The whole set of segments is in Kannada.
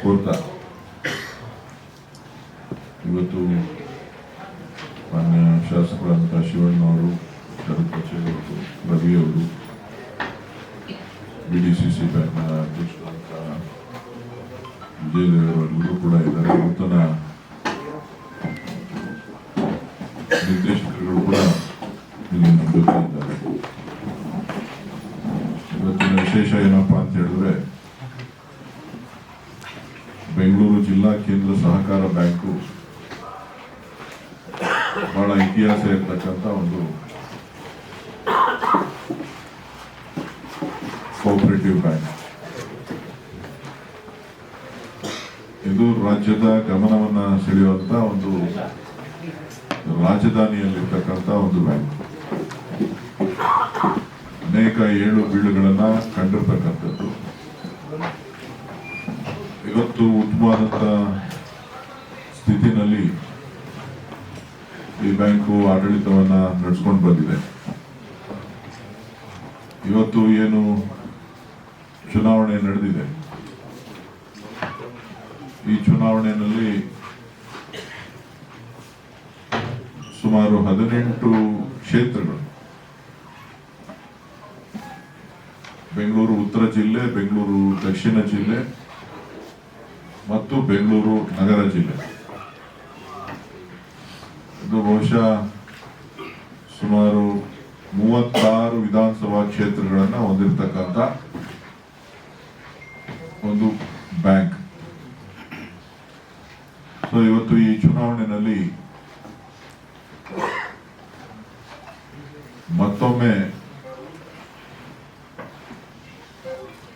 ಕೋರ್ತಾ ಇವತ್ತು ಮಾನ್ಯ ಶಾಸಕರಾದಂಥ ಶಿವಣ್ಣವರು ಅವರು ಬಿ ಡಿ ಸಿ ಸಿ ಬ್ಯಾಂಕ್ನ ಅಧ್ಯಕ್ಷರಾದಂಥ ಕೂಡ ಇದ್ದಾರೆ ನಿರ್ದೇಶಕರುಗಳು ಕೂಡ ಇಲ್ಲಿ ನಮ್ಮ ಜೊತೆ ಇದ್ದಾರೆ ಇವತ್ತಿನ ವಿಶೇಷ ಏನಪ್ಪಾ ಅಂತ ಹೇಳಿದ್ರೆ ಬೆಂಗಳೂರು ಜಿಲ್ಲಾ ಕೇಂದ್ರ ಸಹಕಾರ ಬ್ಯಾಂಕು ಬಹಳ ಇತಿಹಾಸ ಇರತಕ್ಕಂಥ ಒಂದು ಕೋಪರೇಟಿವ್ ಬ್ಯಾಂಕ್ ಇದು ರಾಜ್ಯದ ಗಮನವನ್ನು ಸೆಳೆಯುವಂತ ಒಂದು ರಾಜಧಾನಿಯಲ್ಲಿರ್ತಕ್ಕಂಥ ಒಂದು ಬ್ಯಾಂಕ್. ಅನೇಕ ಏಳು ಬೀಳುಗಳನ್ನ ಕಂಡಿರ್ತಕ್ಕಂಥದ್ದು. ಇವತ್ತು ಉತ್ತಮವಾದಂಥ ಸ್ಥಿತಿನಲ್ಲಿ ಈ ಬ್ಯಾಂಕು ಆಡಳಿತವನ್ನ ನಡೆಸ್ಕೊಂಡು ಬಂದಿದೆ. ಇವತ್ತು ಏನು ಚುನಾವಣೆ ನಡೆದಿದೆ. ಈ ಚುನಾವಣೆಯಲ್ಲಿ ಸುಮಾರು ಹದಿನೆಂಟು ಕ್ಷೇತ್ರಗಳು. ಬೆಂಗಳೂರು ಉತ್ತರ ಜಿಲ್ಲೆ, ಬೆಂಗಳೂರು ದಕ್ಷಿಣ ಜಿಲ್ಲೆ ಮತ್ತು ಬೆಂಗಳೂರು ನಗರ ಜಿಲ್ಲೆ. ಇದು ಬಹುಶಃ ಸುಮಾರು ಮೂವತ್ತಾರು ವಿಧಾನಸಭಾ ಕ್ಷೇತ್ರಗಳನ್ನು ಹೊಂದಿರತಕ್ಕಂಥ ಒಂದು ಬ್ಯಾಂಕ್. ಸೊ, ಇವತ್ತು ಈ ಚುನಾವಣೆಯಲ್ಲಿ ಮತ್ತೊಮ್ಮೆ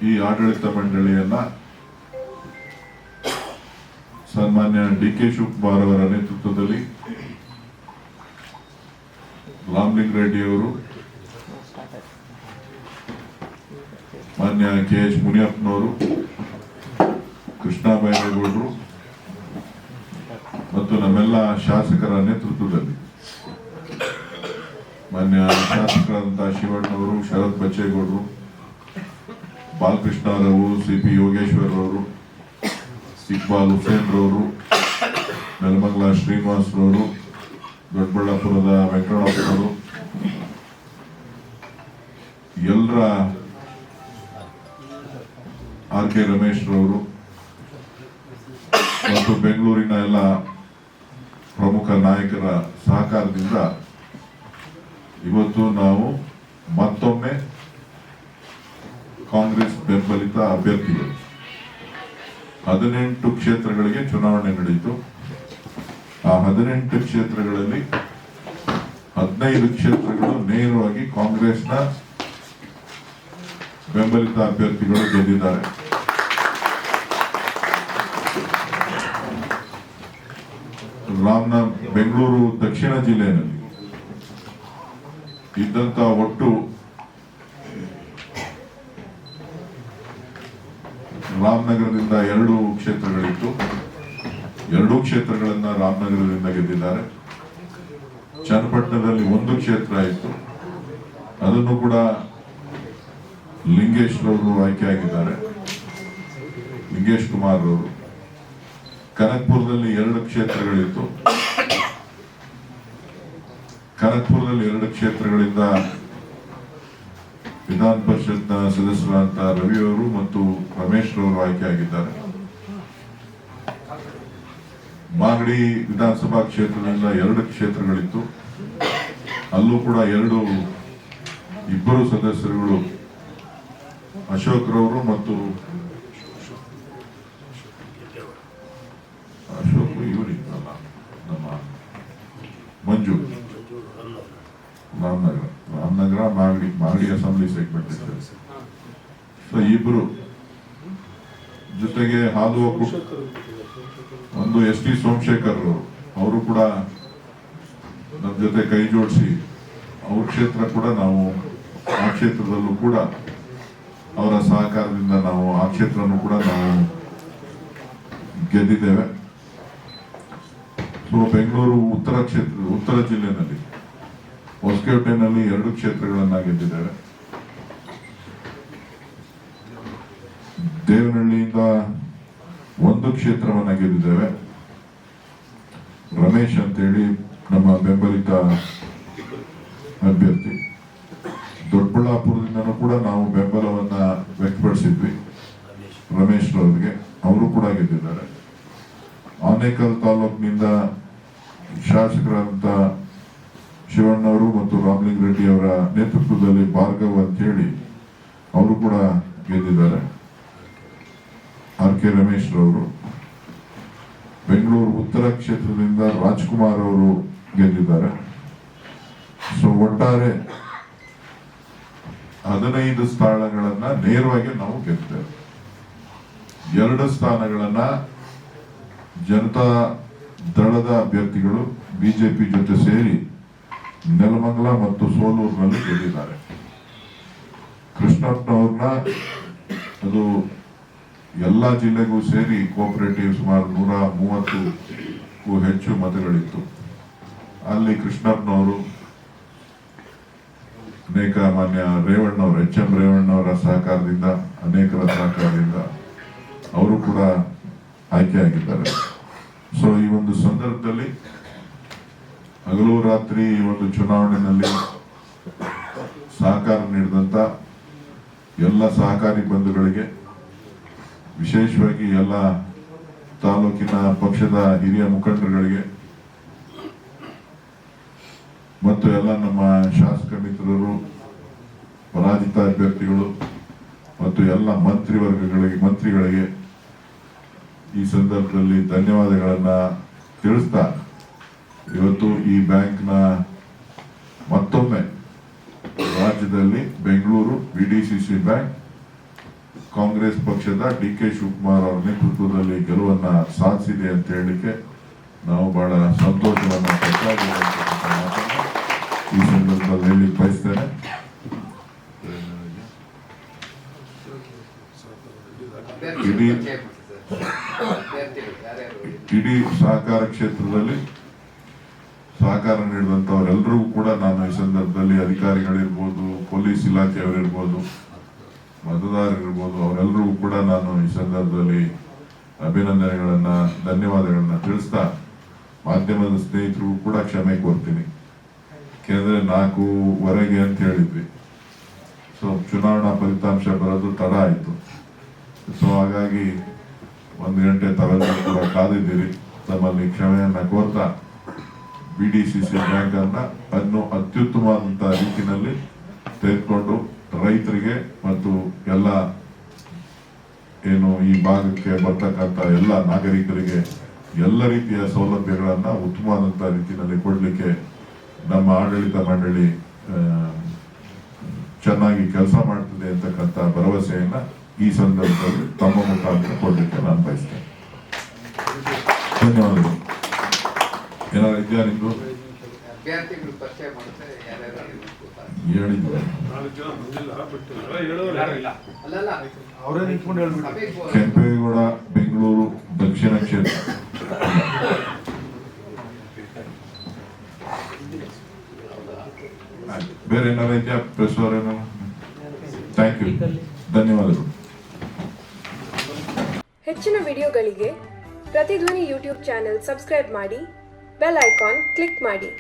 ಈ ಆಡಳಿತ ಮಂಡಳಿಯನ್ನ ಸನ್ಮಾನ್ಯ ಡಿ ಕೆ ಶಿವಕುಮಾರ್ ಅವರ ನೇತೃತ್ವದಲ್ಲಿ ಲಾಂಬಿಂಗ್ ರೆಡ್ಡಿ ಅವರು, ಮಾನ್ಯ ಕೆ ಎಚ್ ಮುನಿಯಪ್ಪನವರು, ಕೃಷ್ಣ ಬೈರೇಗೌಡರು ಮತ್ತು ನಮ್ಮೆಲ್ಲ ಶಾಸಕರ ನೇತೃತ್ವದಲ್ಲಿ. ಮಾನ್ಯ ಶಾಸಕರಾದಂತಹ ಶಿವಣ್ಣವರು, ಶರತ್ ಬಚ್ಚೇಗೌಡರು, ಬಾಲಕೃಷ್ಣರವರು, ಸಿ ಪಿ ಇಕ್ಬಾಲ್ ಹುಸೇನ್ ರವರು ನೆಲಮಂಗಲ ಶ್ರೀನಿವಾಸ್ ರವರು ದೊಡ್ಡಬಳ್ಳಾಪುರದ ವೆಂಕಟರಮಣವರು ಎಲ್ಲರ ಆರ್ ಕೆ ರಮೇಶ್ ರವರು ಮತ್ತು ಬೆಂಗಳೂರಿನ ಎಲ್ಲ ಪ್ರಮುಖ ನಾಯಕರ ಸಹಕಾರದಿಂದ ಇವತ್ತು ನಾವು ಮತ್ತೊಮ್ಮೆ ಕಾಂಗ್ರೆಸ್ ಬೆಂಬಲಿತ ಅಭ್ಯರ್ಥಿಗಳು. ಹದಿನೆಂಟು ಕ್ಷೇತ್ರಗಳಿಗೆ ಚುನಾವಣೆ ನಡೆಯಿತು. ಆ ಹದಿನೆಂಟು ಕ್ಷೇತ್ರಗಳಲ್ಲಿ ಹದಿನೈದು ಕ್ಷೇತ್ರಗಳು ನೇರವಾಗಿ ಕಾಂಗ್ರೆಸ್ನ ಬೆಂಬಲಿತ ಅಭ್ಯರ್ಥಿಗಳು ಗೆದ್ದಿದ್ದಾರೆ. ರಾಮನ ಬೆಂಗಳೂರು ದಕ್ಷಿಣ ಜಿಲ್ಲೆಯಲ್ಲಿ ಇದ್ದಂತಹ ಒಟ್ಟು ರಾಮನಗರದಿಂದ ಎರಡು ಕ್ಷೇತ್ರಗಳಿತ್ತು. ಎರಡೂ ಕ್ಷೇತ್ರಗಳನ್ನ ರಾಮನಗರದಿಂದ ಗೆದ್ದಿದ್ದಾರೆ. ಚನ್ನಪಟ್ಟಣದಲ್ಲಿ ಒಂದು ಕ್ಷೇತ್ರ ಇತ್ತು. ಅದನ್ನು ಕೂಡ ಲಿಂಗೇಶ್ ರವರು ಆಯ್ಕೆಯಾಗಿದ್ದಾರೆ ಲಿಂಗೇಶ್ ಕುಮಾರ್ ಅವರು. ಕನಕ್ಪುರದಲ್ಲಿ ಎರಡು ಕ್ಷೇತ್ರಗಳಿತ್ತು. ಕನಕ್ಪುರದಲ್ಲಿ ಎರಡು ಕ್ಷೇತ್ರಗಳಿಂದ ವಿಧಾನ ಪರಿಷತ್ನ ಸದಸ್ಯರಾದಂಥ ರವಿ ಅವರು ಮತ್ತು ರಮೇಶ್ ಅವರು ಆಯ್ಕೆಯಾಗಿದ್ದಾರೆ ಮಾಗಡಿ ವಿಧಾನಸಭಾ ಕ್ಷೇತ್ರದಿಂದ ಎರಡು ಕ್ಷೇತ್ರಗಳಿತ್ತು. ಅಲ್ಲೂ ಕೂಡ ಎರಡು ಇಬ್ಬರು ಸದಸ್ಯರುಗಳು ಅಶೋಕ್ ರವರು ಮತ್ತು ಅಶೋಕ್ ಇವರಿದ್ದಲ್ಲ ನಮ್ಮ ಮಂಜು ರಾಮನಗರ ರಾಮನಗರ ಮಾಗಡಿ ಸೊ ಇಬ್ರು. ಜೊತೆಗೆ ಹಾದು ಒಂದು ಎಸ್ ಟಿ ಸೋಮಶೇಖರ್ ಅವರು ಅವರು ಕೂಡ ನಮ್ಮ ಜೊತೆ ಕೈ ಜೋಡಿಸಿ ಅವ್ರ ಕ್ಷೇತ್ರ ಕೂಡ ನಾವು ಆ ಕ್ಷೇತ್ರದಲ್ಲೂ ಕೂಡ ಅವರ ಸಹಕಾರದಿಂದ ನಾವು ಆ ಕ್ಷೇತ್ರನೂ ಕೂಡ ನಾವು ಗೆದ್ದಿದ್ದೇವೆ. ಸೊ ಬೆಂಗಳೂರು ಉತ್ತರ ಕ್ಷೇತ್ರ ಉತ್ತರ ಜಿಲ್ಲೆನಲ್ಲಿ ಹೊಸಕೋಟೆನಲ್ಲಿ ಎರಡು ಕ್ಷೇತ್ರಗಳನ್ನ ಗೆದ್ದಿದ್ದೇವೆ. ದೇವನಹಳ್ಳಿಯಿಂದ ಒಂದು ಕ್ಷೇತ್ರವನ್ನು ಗೆದ್ದಿದ್ದೇವೆ. ರಮೇಶ್ ಅಂತೇಳಿ ನಮ್ಮ ಬೆಂಬಲಿತ ಅಭ್ಯರ್ಥಿ. ದೊಡ್ಡಬಳ್ಳಾಪುರದಿಂದನೂ ಕೂಡ ನಾವು ಬೆಂಬಲವನ್ನ ವ್ಯಕ್ತಪಡಿಸಿದ್ವಿ ರಮೇಶ್ ರವರಿಗೆ ಅವರು ಕೂಡ ಗೆದ್ದಿದ್ದಾರೆ. ಆನೇಕಲ್ ತಾಲೂಕಿನಿಂದ ಶಾಸಕರಾದಂತ ಶಿವಣ್ಣವರು ಮತ್ತು ರಾಮಲಿಂಗ ರೆಡ್ಡಿ ಅವರ ನೇತೃತ್ವದಲ್ಲಿ ಭಾರ್ಗವ್ ಅಂತ ಹೇಳಿ ಅವರು ಕೂಡ ಗೆದ್ದಿದ್ದಾರೆ. ಆರ್ ಕೆ ರಮೇಶ್ ರವರು ಬೆಂಗಳೂರು ಉತ್ತರ ಕ್ಷೇತ್ರದಿಂದ ರಾಜ್ಕುಮಾರ್ ಅವರು ಗೆದ್ದಿದ್ದಾರೆ. ಸೊ ಒಟ್ಟಾರೆ ಹದಿನೈದು ಸ್ಥಾನಗಳನ್ನ ನೇರವಾಗಿ ನಾವು ಗೆದ್ದೇವೆ ಎರಡು ಸ್ಥಾನಗಳನ್ನ ಜನತಾ ದಳದ ಅಭ್ಯರ್ಥಿಗಳು ಬಿಜೆಪಿ ಜೊತೆ ಸೇರಿ ನೆಲಮಂಗಲ ಮತ್ತು ಸೋಲೂರಿನಲ್ಲಿ ಗೆದ್ದಿದ್ದಾರೆ. ಕೃಷ್ಣಪ್ಪನವ್ರನ್ನ ಅದು ಎಲ್ಲ ಜಿಲ್ಲೆಗೂ ಸೇರಿ ಕೋಆಪರೇಟಿವ್ ಸುಮಾರು ನೂರ ಮೂವತ್ತಕ್ಕೂ ಹೆಚ್ಚು ಮತಗಳಿತ್ತು. ಅಲ್ಲಿ ಕೃಷ್ಣಪ್ಪನವರು, ಅನೇಕ ಮಾನ್ಯ ರೇವಣ್ಣವರು, ಎಚ್ ಎಂ ರೇವಣ್ಣವರ ಸಹಕಾರದಿಂದ, ಅನೇಕರ ಸಹಕಾರದಿಂದ ಅವರು ಕೂಡ ಆಯ್ಕೆಯಾಗಿದ್ದಾರೆ ಸೊ ಈ ಒಂದು ಸಂದರ್ಭದಲ್ಲಿ ಹಗಲು ರಾತ್ರಿ ಈ ಒಂದು ಚುನಾವಣೆಯಲ್ಲಿ ಸಹಕಾರ ನೀಡಿದಂತ ಎಲ್ಲ ಸಹಕಾರಿ ಬಂಧುಗಳಿಗೆ ವಿಶೇಷವಾಗಿ ಎಲ್ಲ ತಾಲೂಕಿನ ಪಕ್ಷದ ಹಿರಿಯ ಮುಖಂಡರುಗಳಿಗೆ ಮತ್ತು ಎಲ್ಲ ನಮ್ಮ ಶಾಸಕ ಮಿತ್ರರು, ಪರಾಜಿತ ಅಭ್ಯರ್ಥಿಗಳು ಮತ್ತು ಎಲ್ಲ ಮಂತ್ರಿವರ್ಗಗಳಿಗೆ ಮಂತ್ರಿಗಳಿಗೆ ಈ ಸಂದರ್ಭದಲ್ಲಿ ಧನ್ಯವಾದಗಳನ್ನು ತಿಳಿಸ್ತಾ ಇವತ್ತು ಈ ಬ್ಯಾಂಕ್ನ ಮತ್ತೊಮ್ಮೆ ರಾಜ್ಯದಲ್ಲಿ ಬೆಂಗಳೂರು ಬಿಡಿಸಿಸಿ ಬ್ಯಾಂಕ್ ಕಾಂಗ್ರೆಸ್ ಪಕ್ಷದ ಡಿ ಕೆ ಶಿವಕುಮಾರ್ ಅವರ ನೇತೃತ್ವದಲ್ಲಿ ಗೆಲುವನ್ನ ಸಾಧಿಸಿದೆ ಅಂತ ಹೇಳಲಿಕ್ಕೆ ನಾವು ಬಹಳ ಸಂತೋಷವನ್ನು ಈ ಸಂದರ್ಭದಲ್ಲಿ ಹೇಳಿ ಬಯಸ್ತೇನೆ. ಇಡೀ ಇಡೀ ಸಹಕಾರ ಕ್ಷೇತ್ರದಲ್ಲಿ ಸಹಕಾರ ನೀಡಿದಂತವರೆಲ್ಲರಿಗೂ ಕೂಡ ನಾನು ಈ ಸಂದರ್ಭದಲ್ಲಿ ಅಧಿಕಾರಿಗಳಿರ್ಬೋದು ಪೊಲೀಸ್ ಇಲಾಖೆಯವರಿರ್ಬೋದು ಮತದಾರರಿರ್ಬೋದು ಅವರೆಲ್ಲರಿಗೂ ಕೂಡ ನಾನು ಈ ಸಂದರ್ಭದಲ್ಲಿ ಅಭಿನಂದನೆಗಳನ್ನ, ಧನ್ಯವಾದಗಳನ್ನ ತಿಳಿಸ್ತಾ ಮಾಧ್ಯಮದ ಸ್ನೇಹಿತರಿಗೂ ಕೂಡ ಕ್ಷಮೆ ಕೋರ್ತೀನಿ. ಯಾಕೆಂದ್ರೆ ನಾಲ್ಕೂವರೆಗೆ ಅಂತ ಹೇಳಿದ್ವಿ. ಸೊ ಚುನಾವಣಾ ಫಲಿತಾಂಶ ಬರೋದು ತಡ ಆಯಿತು. ಸೊ ಹಾಗಾಗಿ ಒಂದು ಗಂಟೆ ತಾವೆಲ್ಲರೂ ಕೂಡ ಕಾದಿದ್ದೀರಿ. ತಮ್ಮಲ್ಲಿ ಕ್ಷಮೆಯನ್ನ ಕೋರ್ತಾ B D C C bank ಅನ್ನ ಅತ್ಯುತ್ತಮವಾದಂತಹ ರೀತಿಯಲ್ಲಿ ತೆಗೆದುಕೊಂಡು ರೈತರಿಗೆ ಮತ್ತು ಎಲ್ಲ ಏನು ಈ ಭಾಗಕ್ಕೆ ಬರ್ತಕ್ಕಂಥ ಎಲ್ಲ ನಾಗರಿಕರಿಗೆ ಎಲ್ಲ ರೀತಿಯ ಸೌಲಭ್ಯಗಳನ್ನು ಉತ್ತಮವಾದಂಥ ರೀತಿಯಲ್ಲಿ ಕೊಡಲಿಕ್ಕೆ ನಮ್ಮ ಆಡಳಿತ ಮಂಡಳಿ ಚೆನ್ನಾಗಿ ಕೆಲಸ ಮಾಡ್ತದೆ ಅಂತಕ್ಕಂಥ ಭರವಸೆಯನ್ನು ಈ ಸಂದರ್ಭದಲ್ಲಿ ತಮ್ಮ ಮುಖಾಂತರ ಕೊಡಲಿಕ್ಕೆ ನಾನು ಬಯಸ್ತೇನೆ. ಧನ್ಯವಾದಗಳು. ಏನಾದ್ರು ಇದೆಯಾ ನಿಮ್ದು? ಅಭ್ಯರ್ಥಿಗಳು ಪರಿಚಯ ಮಾಡ್ತಾರೆ ಕೆಂಪೇಗೌಡ ಬೆಂಗಳೂರು ದಕ್ಷಿಣ ಕ್ಷೇತ್ರ. ಬೇರೆ ಏನಾರ ಇದೆಯಾ? ಪ್ರೆಸ್ ಅವ್ರ ಏನಾರ? ಥ್ಯಾಂಕ್ ಯು ಧನ್ಯವಾದಗಳು. ಹೆಚ್ಚಿನ ವಿಡಿಯೋಗಳಿಗೆ ಪ್ರತಿಧ್ವನಿ ಯೂಟ್ಯೂಬ್ ಚಾನೆಲ್ ಸಬ್ಸ್ಕ್ರೈಬ್ ಮಾಡಿ ಬೆಲ್ ಐಕಾನ್ ಕ್ಲಿಕ್ ಮಾಡಿ.